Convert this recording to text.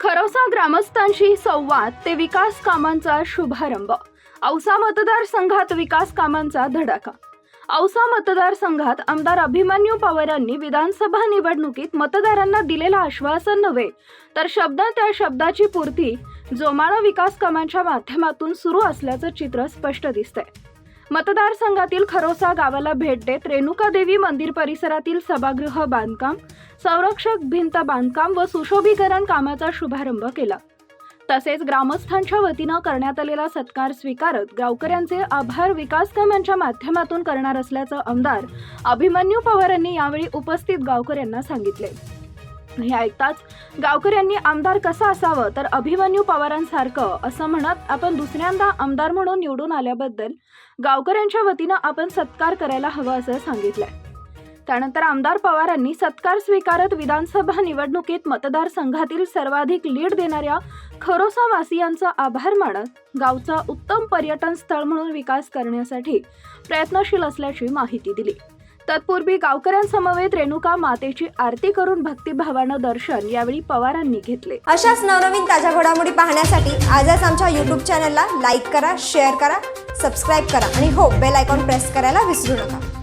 खरोसा ग्रामस्थांशी संवाद ते विकास कामांचा शुभारंभ. औसा मतदारसंघात विकास कामांचा धडाका. औसा मतदारसंघात आमदार अभिमन्यू पवारांनी विधानसभा निवडणुकीत मतदारांना दिलेलं आश्वासन नव्हे तर शब्द त्या शब्दाची पूर्ती जोमाळा विकास कामांच्या माध्यमातून सुरू असल्याचं चित्र स्पष्ट दिसतंय. मतदारसंघातील खरोसा गावाला भेट देत रेणुका देवी मंदिर परिसरातील सभागृह बांधकाम संरक्षक भिंत बांधकाम व सुशोभीकरण कामाचा शुभारंभ केला. तसेच ग्रामस्थांच्या वतीनं करण्यात आलेला सत्कार स्वीकारत गावकऱ्यांचे आभार विकास कामांच्या माध्यमातून करणार असल्याचं आमदार अभिमन्यू पवार यांनी यावेळी उपस्थित गावकऱ्यांना सांगितले. हे ऐकताच गावकऱ्यांनी आमदार कसं असावं तर अभिमन्यू पवारांसारखं असं म्हणत आपण दुसऱ्यांदा आमदार म्हणून निवडून आल्याबद्दल गावकऱ्यांच्या वतीनं आपण सत्कार करायला हवं असं सांगितलंय. त्यानंतर आमदार पवारांनी सत्कार स्वीकारत विधानसभा निवडणुकीत मतदारसंघातील सर्वाधिक लीड देणाऱ्या खरोसा वासियांचा आभार मानत गावचा उत्तम पर्यटन स्थळ म्हणून विकास करण्यासाठी प्रयत्नशील असल्याची माहिती दिली. तत्पूर्वी गावकऱ्यांसमवेत रेणुका मातेची आरती करून भक्तिभावानं दर्शन यावेळी पवारांनी घेतले. अशाच नवनवीन ताज्या घडामोडी पाहण्यासाठी आजच आमच्या यूट्यूब चॅनलला लाईक करा शेअर करा सबस्क्राईब करा आणि हो बेल आयकॉन प्रेस करायला विसरू नका.